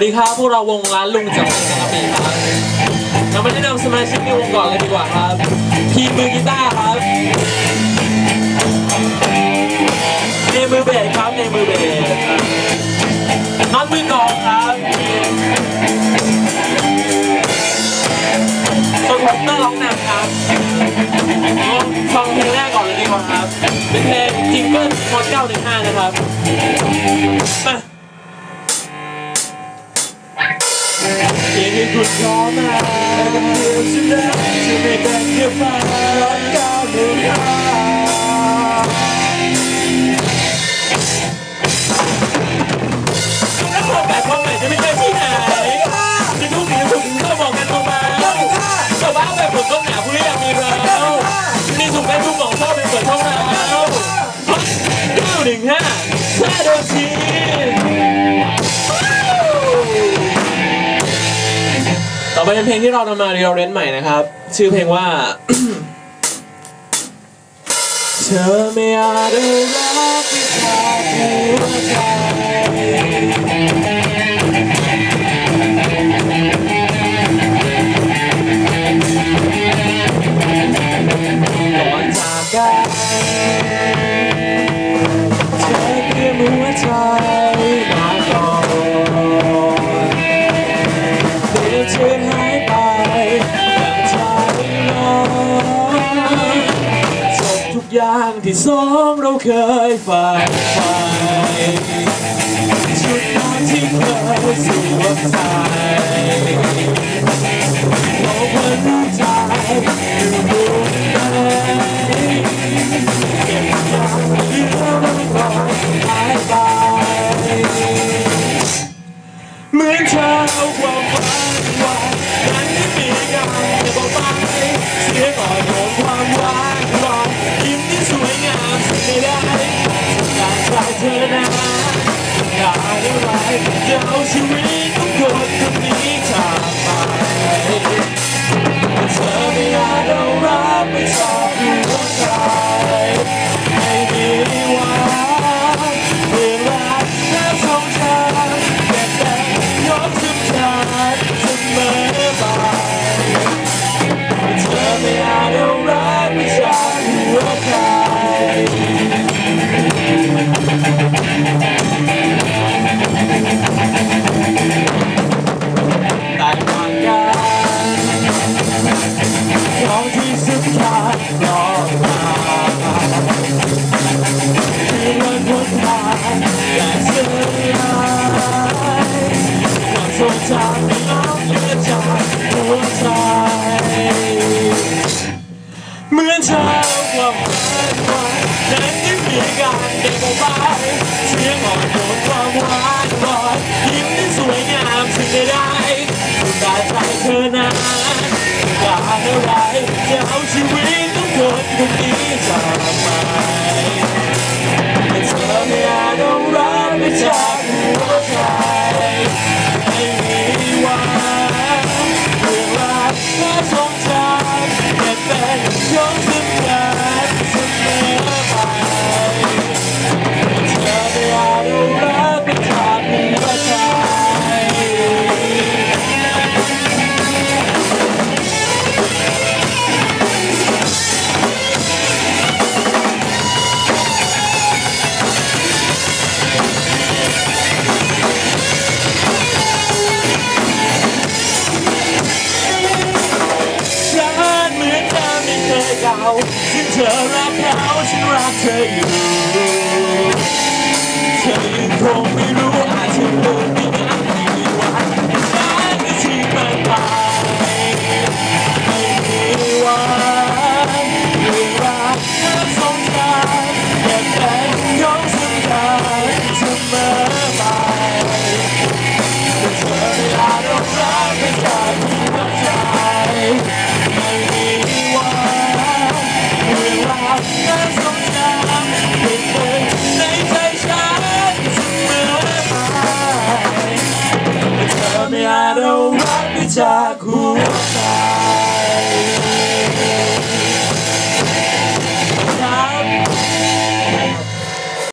วัสดีครับพวกเราวงร้านลุงจากจังหวัดกระบี่ครับเรามาแนะนำสมาชิกในวงก่อนเลยดีกว่าครับพีมือกีตาร์ครับเนมือเบสครับเนมือเบสน็อตมือกลองครับส่วนผมเตอร์ร้องนำครับฟังเพลงแรกก่อนเลยดีกว่าครับ เป็นเพลงจิงเกิลมอ915นะครับ แต่เดียวฉันได้จะไม่แบ่งเดียวฟ้าร้อยเก้าหนึ่งแล้วพอแบบความหมายจะไม่ใช่ที่ไหนจะทุกสิ่งทุกสิ่งต้องบอกกันตรงมาชาวบ้านแบบผมต้องหนาผู้เรียกมีเรานี่ถูกแม่ทุกหมองชอบเป็นเปิดช่องเราเก้าหนึ่งห้าชาโดชี ต่อไปเป็นเพลงที่เรานำมาเรียเรนใหม่นะครับ ชื่อเพลงว่า เธอไม่อาจรักที่ขาดหัวใจก่อนจากกันเธอเตรียมหัวใจ อย่างที่สองเราเคยฝ่ายฝันชุดนอนที่เคยสวมใส่โลกมันรู้ใจอยู่บนไหนเก็บอย่างเหลือมันก่อนหายไปเหมือนเธอเอาความฝันว้นั้นที่มีกันแต่บอกไปเสียก่อนโดนความหวานหวานยิ้มที่สวยงามสุดไม่ได้การใช้เธอนะอย เสื่อมความทรงจำที่น้องเหลือจากหัวใจเหมือนเธอความฝันไว้นั้นที่มีการเด็กไปเสียงอ่อนโยนความหวาน ยเก่าซึ่งเธ Zag